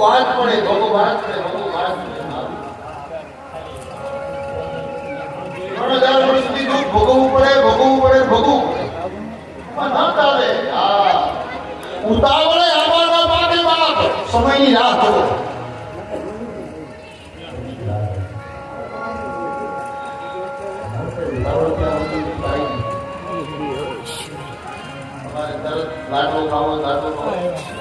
વાત પડે ભગો વાત પડે ભગો વાત પડે ત્રણ હજાર વર્ષ સુધી દુઃખ ભોગવવું પડે ભોગવવું પડે ભોગવવું પડે પણ ન ચાલે આ ઉતાવળે આવવાના પાકે બાપ સમયની રાહ જુઓ ઉતાવળ ત્યાં સુધી થાય નહીં. અમારે તરત લાડવો ખાવો લાડવો ખાવો લાડવા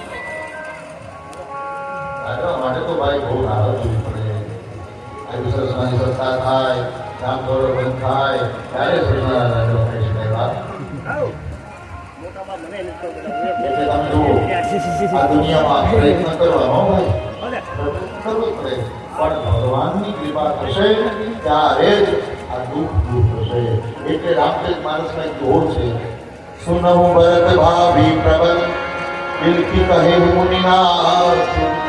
માટે તો ભાઈ બહુ રાહ જોવી પડે આવી સરસવાની સંસ્થા થાય કામ કરો બંધ થાય ત્યારે આ દુનિયામાં પ્રયત્ન કરવાનો હોય કરવો જ પડે. પણ ભગવાનની કૃપા થશે ત્યારે જ આ દુઃખ દૂર થશે. એટલે રામચરિત માનસમાં એક દોર છે. સુનવું ભરત ભાવી પ્રબલ કહે મુનિનાથ.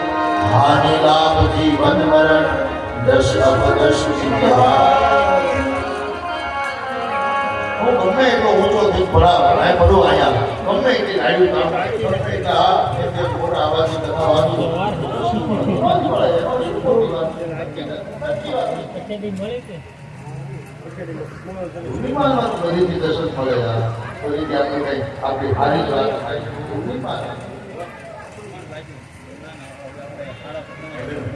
હાનિ લાભ જીવન મરણ દશ અપદશ હું ગમે એટલો ઊંચો થી ભણાવ ભણાય બધું અહીંયા ગમે એટલી ગાડી કામ દર્શન મળે. બધીથી આપણે કઈ આપણી હારી વાત થાય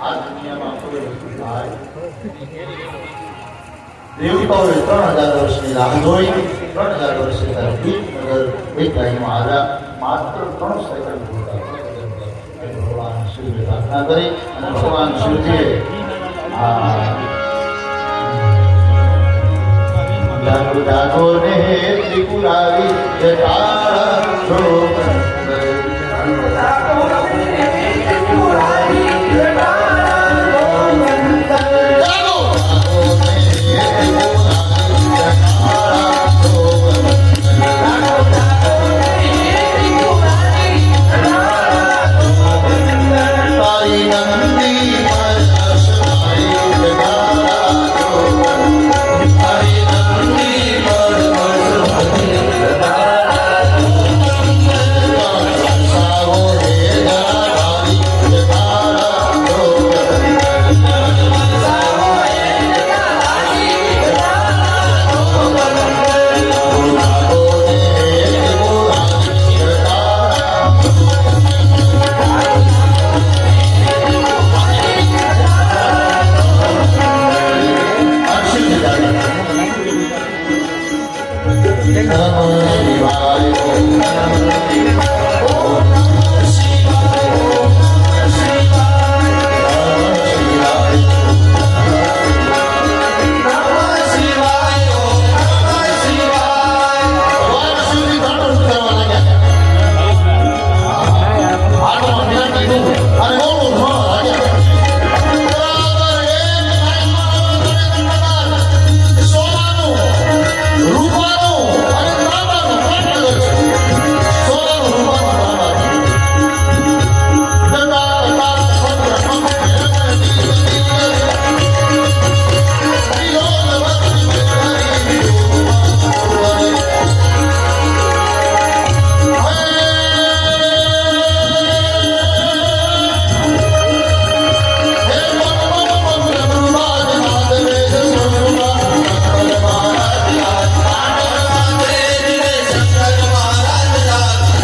આ દુનિયામાં કોઈ ભાઈ દેવતાઓએ ત્રણ હજાર વર્ષની રાહ ત્રણ હજાર લાઈનમાં માત્ર ત્રણ સેકન્ડ ભગવાન શિવને પ્રાર્થના કરી ભગવાન શિવજીએ જાગો જાગો ને ત્રિપુરારી